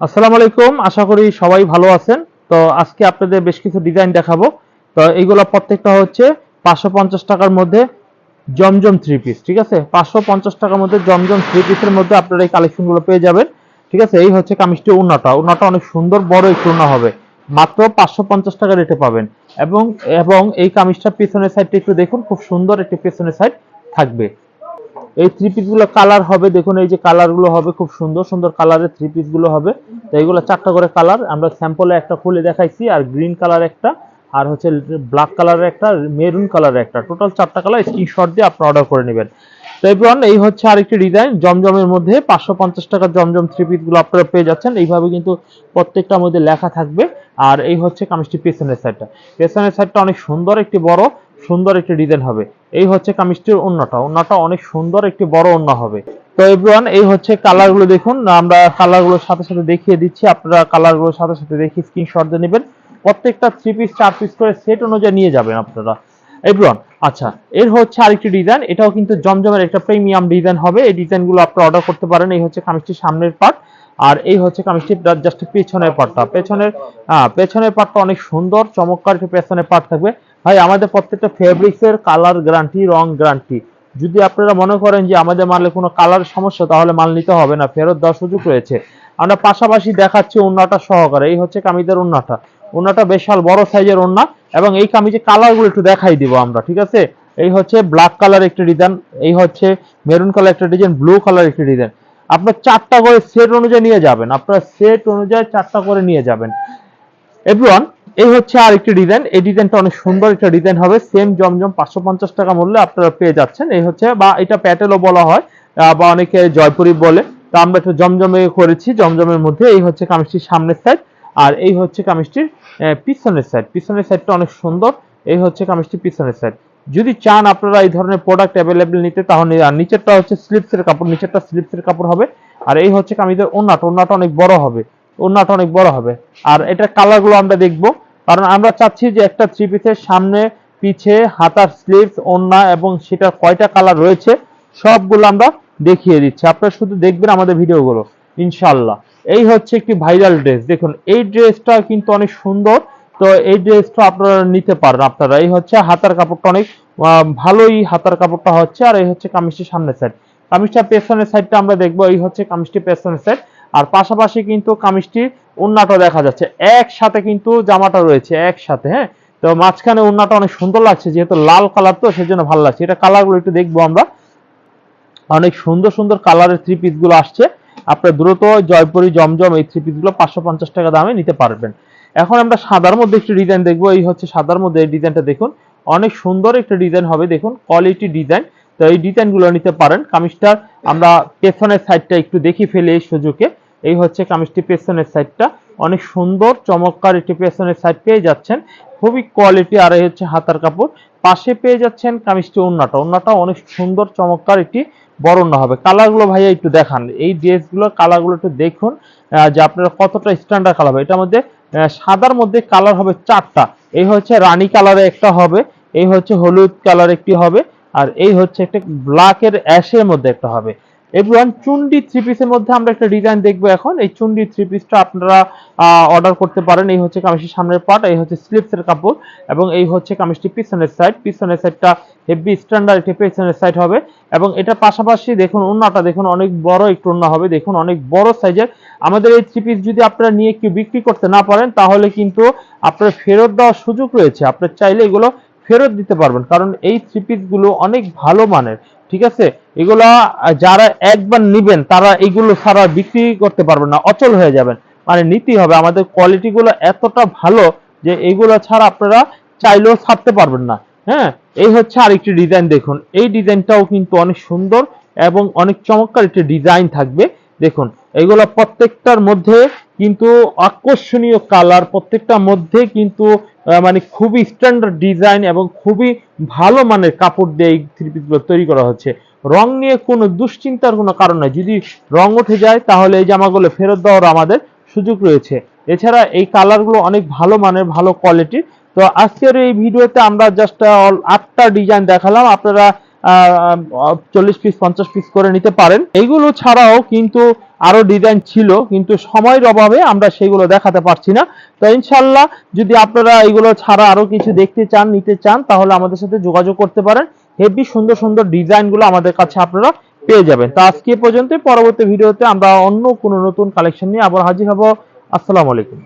আসসালামু আলাইকুম, আশা করি সবাই ভালো আছেন। তো আজকে আপনাদের বেশ কিছু ডিজাইন দেখাবো। তো এইগুলো প্রত্যেকটা হচ্ছে পাঁচশো পঞ্চাশ টাকার মধ্যে জমজম থ্রি পিস ঠিক আছে? পাঁচশো পঞ্চাশ টাকার মধ্যে জমজম থ্রি পিসের মধ্যে আপনারা এই কালেকশনগুলো পেয়ে যাবেন, ঠিক আছে? এই হচ্ছে কামিজটি উন্নাটা। উন্নাটা অনেক সুন্দর, বড় একটু উন্না হবে। মাত্র পাঁচশো পঞ্চাশ টাকা রেটে পাবেন। এবং এবং এই কামিজটার পিছনের সাইডটা একটু দেখুন, খুব সুন্দর একটি পিছনের সাইড থাকবে। এই থ্রি পিসগুলো কালার হবে, দেখুন এই যে কালারগুলো হবে খুব সুন্দর সুন্দর কালারের থ্রি পিসগুলো হবে। তো এইগুলো চারটা করে কালার আমরা স্যাম্পলে একটা খুলে দেখাইছি, আর গ্রিন কালার একটা, আর হচ্ছে ব্ল্যাক কালারের একটা মেরুন কালারের একটা। টোটাল চারটা কালার স্ক্রিনশট দিয়ে আপনি অর্ডার করে নেবেন। তো এভরিওয়ান এই হচ্ছে আরেকটি ডিজাইন জমজমের মধ্যে পাঁচশো পঞ্চাশ টাকার জমজম থ্রি পিসগুলো আপনারা পেয়ে যাচ্ছেন। এইভাবে কিন্তু প্রত্যেকটার মধ্যে লেখা থাকবে। আর এই হচ্ছে কামিজটি পেছনের সাইডটা পেছনের সাইডটা অনেক সুন্দর, একটি বড়। সুন্দর একটি ডিজাইন হবে। এই হচ্ছে কামিজটির অন্যটা অন্যটা অনেক সুন্দর একটি বড় অন্য হবে। তো এভরিওয়ান এই হচ্ছে কালারগুলো দেখুন। আমরা কালারগুলোর সাথে সাথে দেখিয়ে দিচ্ছি। আপনারা কালারগুলোর সাথে সাথে দেখি স্ক্রিনশট দিয়ে নেবেন। প্রত্যেকটা থ্রি পিস চার পিস করে সেট অনুযায়ী নিয়ে যাবেন আপনারা। এভরিওয়ান আচ্ছা এর হচ্ছে আরেকটি ডিজাইন এটাও কিন্তু জমজমের একটা প্রিমিয়াম ডিজাইন হবে। এই ডিজাইনগুলো আপনারা অর্ডার করতে পারেন। এই হচ্ছে কামিজটির সামনের পার্ট আর এই হচ্ছে কামিজটির জাস্ট পেছনের পার্টটা পেছনের আহ, পেছনের পার্টটা অনেক সুন্দর চমৎকার পেছনের পার্ট থাকবে। ভাই, আমাদের প্রত্যেকটা ফেব্রিক্স এর কালার গ্যারান্টি রং গ্যারান্টি যদি আপনারা মনে করেন যে আমাদের মালে কোনো কালার সমস্যা, তাহলে মাল নিতে হবে না, ফেরত দেওয়ার সুযোগ রয়েছে। আমরা পাশাপাশি দেখাচ্ছি ওন্নাটা সহকারে, এই হচ্ছে কামিজের ওন্নাটা। ওন্নাটা বিশাল বড় সাইজের ওন্না, এবং এই কামিজের কালারগুলো একটু দেখাই দিব আমরা, ঠিক আছে? এই হচ্ছে ব্ল্যাক কালার একটি ডিজাইন এই হচ্ছে মেরুন কালার একটা ডিজাইন ব্লু কালার একটি ডিজাইন আপনার চারটা করে সেট অনুযায়ী নিয়ে যাবেন, আপনার সেট অনুযায়ী চারটা করে নিয়ে যাবেন। এভরিওয়ান এই হচ্ছে আর একটি ডিজাইন এই ডিজাইনটা অনেক সুন্দর একটা ডিজাইন হবে। সেম জমজম পাঁচশো পঞ্চাশ টাকা মূল্যে আপনারা পেয়ে যাচ্ছেন। এই হচ্ছে, বা এটা প্যাটেলও বলা হয় বা অনেকে জয়পুরি বলে। তো আমরা একটু জমজমে করেছি, জমজমের মধ্যে। এই হচ্ছে কামিজটির সামনের সাইড আর এই হচ্ছে কামিজটির পিছনের সাইড পিছনের সাইডটা অনেক সুন্দর। এই হচ্ছে কামিজটির পিছনের সাইড যদি চান আপনারা এই ধরনের প্রোডাক্ট অ্যাভেলেবেল নিতে, তাহলে আর নিচেরটা হচ্ছে স্লিপসের কাপড়। নিচেরটা স্লিপসের কাপড় হবে। আর এই হচ্ছে কামিজের ওনাটা ওন্নাটা অনেক বড় হবে। ওন্নাটা অনেক বড় হবে। আর এটার কালারগুলো আমরা দেখব। কারণ আমরা চাচ্ছি যে একটা থ্রি পিসের সামনে, পিছে, হাতার স্লিভস ওন্না এবং সেটা কয়টা কালার রয়েছে, সবগুলো আমরা দেখিয়ে দিচ্ছি। আপনারা শুধু দেখবেন আমাদের ভিডিওগুলো ইনশাল্লাহ এই হচ্ছে একটি ভাইরাল ড্রেস দেখুন, এই ড্রেসটা কিন্তু অনেক সুন্দর। তো এই ড্রেসটা আপনারা নিতে পারেন আপনারা। এই হচ্ছে হাতার কাপড়টা অনেক ভালোই হাতার কাপড়টা হচ্ছে। আর এই হচ্ছে কামিজটির সামনের সাইড কামিজটা পেছনের সাইডটা আমরা দেখব, এই হচ্ছে কামিজটি পেছনের সাইড আর পাশাপাশি কিন্তু কামিজটি উন্নাটা দেখা যাচ্ছে। একসাথে কিন্তু জামাটা রয়েছে, একসাথে হ্যাঁ? তো মাঝখানে উন্নাটা অনেক সুন্দর লাগছে, যেহেতু লাল কালার তো, সেজন্য ভালো লাগছে। এটা কালারগুলো একটু দেখব আমরা। অনেক সুন্দর সুন্দর কালারের থ্রি পিসগুলো আসছে। আপনার দ্রুত জয়পুরি, জমজম এই থ্রি পিসগুলো পাঁচশো পঞ্চাশ টাকা দামে নিতে পারবেন। এখন আমরা সাদার মধ্যে একটি ডিজাইন দেখব। এই হচ্ছে সাদার মধ্যে এই ডিজাইনটা দেখুন। অনেক সুন্দর একটা ডিজাইন হবে, দেখুন কোয়ালিটি ডিজাইন তো এই ডিজাইনগুলো নিতে পারেন। কামিজটার আমরা পেছনের সাইডটা একটু দেখি ফেলে এই সুযোগে। এই হচ্ছে কামিজটি পেছনের সাইডটা অনেক সুন্দর, চমৎকার একটি পেছনের সাইড পেয়ে যাচ্ছেন। খুবই কোয়ালিটি আর এই হচ্ছে হাতার কাপড়। পাশে পেয়ে যাচ্ছেন কামিজটি ওন্নাটা ওন্নাটা অনেক সুন্দর, চমৎকার একটি ওন্না হবে। কালারগুলো ভাইয়া একটু দেখান। এই ড্রেসগুলো কালারগুলো একটু দেখুন যে আপনারা কতটা স্ট্যান্ডার্ড কালার হবে। এটার মধ্যে সাদার মধ্যে কালার হবে চারটা। এই হচ্ছে রানী কালারে একটা হবে। এই হচ্ছে হলুদ কালার একটি হবে। আর এই হচ্ছে একটা ব্ল্যাকের অ্যাশের মধ্যে একটা হবে। এভরিওয়ান চুন্ডি থ্রি পিসের মধ্যে আমরা একটা ডিজাইন দেখব এখন। এই চুন্ডি থ্রি পিসটা আপনারা অর্ডার করতে পারেন। এই হচ্ছে কামিজটির সামনের পার্ট এই হচ্ছে স্লিপসের কাপড় এবং এই হচ্ছে কামিজটি পিছনের সাইড পিছনের সাইডটা হেভি স্ট্যান্ডার্ড একটি পিছনের সাইড হবে এবং এটা পাশাপাশি দেখুন ওন্নাটা দেখুন, অনেক বড় একটু ওন্না হবে। দেখুন, অনেক বড় সাইজের আমাদের এই থ্রি পিস যদি আপনারা নিয়ে একটু বিক্রি করতে না পারেন, তাহলে কিন্তু আপনার ফেরত দেওয়ার সুযোগ রয়েছে। আপনার চাইলে এগুলো ফেরত দিতে পারবেন। কারণ এই থ্রি অনেক ভালো মানের, ঠিক আছে? এগুলা যারা একবার নিবেন, তারা এগুলো ছাড়া বিক্রি করতে পারবেন না, অচল হয়ে যাবেন। মানে নিতেই হবে, আমাদের কোয়ালিটি গুলো এতটা ভালো যে এগুলো ছাড়া আপনারা চাইলেও ছাড়তে পারবেন না হ্যাঁ? এই হচ্ছে আরেকটি ডিজাইন দেখুন। এই ডিজাইনটাও কিন্তু অনেক সুন্দর এবং অনেক চমৎকার একটি ডিজাইন থাকবে। দেখুন, এগুলো প্রত্যেকটার মধ্যে কিন্তু আকর্ষণীয় কালার প্রত্যেকটার মধ্যে কিন্তু মানে খুবই স্ট্যান্ডার্ড ডিজাইন এবং খুবই ভালো মানের কাপড় দিয়ে এই থ্রি পিসগুলো তৈরি করা হচ্ছে। রং নিয়ে কোনো দুশ্চিন্তার কোনো কারণ নাই। যদি রং উঠে যায়, তাহলে এই জামাগুলো ফেরত দেওয়ার আমাদের সুযোগ রয়েছে। এছাড়া এই কালারগুলো অনেক ভালো মানের, ভালো কোয়ালিটির তো আজকের এই ভিডিওতে আমরা জাস্ট আটটা ডিজাইন দেখালাম। আপনারা চল্লিশ পিস পঞ্চাশ পিস করে নিতে পারেন। এইগুলো ছাড়াও কিন্তু আরও ডিজাইন ছিল, কিন্তু সময়ের অভাবে আমরা সেগুলো দেখাতে পারছি না। তো ইনশাল্লাহ যদি আপনারা এগুলো ছাড়া আরও কিছু দেখতে চান, নিতে চান, তাহলে আমাদের সাথে যোগাযোগ করতে পারেন। হেভি সুন্দর সুন্দর ডিজাইনগুলো আমাদের কাছে আপনারা পেয়ে যাবেন। তো আজকে পর্যন্ত পরবর্তী ভিডিওতে আমরা অন্য কোনো নতুন কালেকশন নিয়ে আবার হাজির হব। আসসালামু আলাইকুম।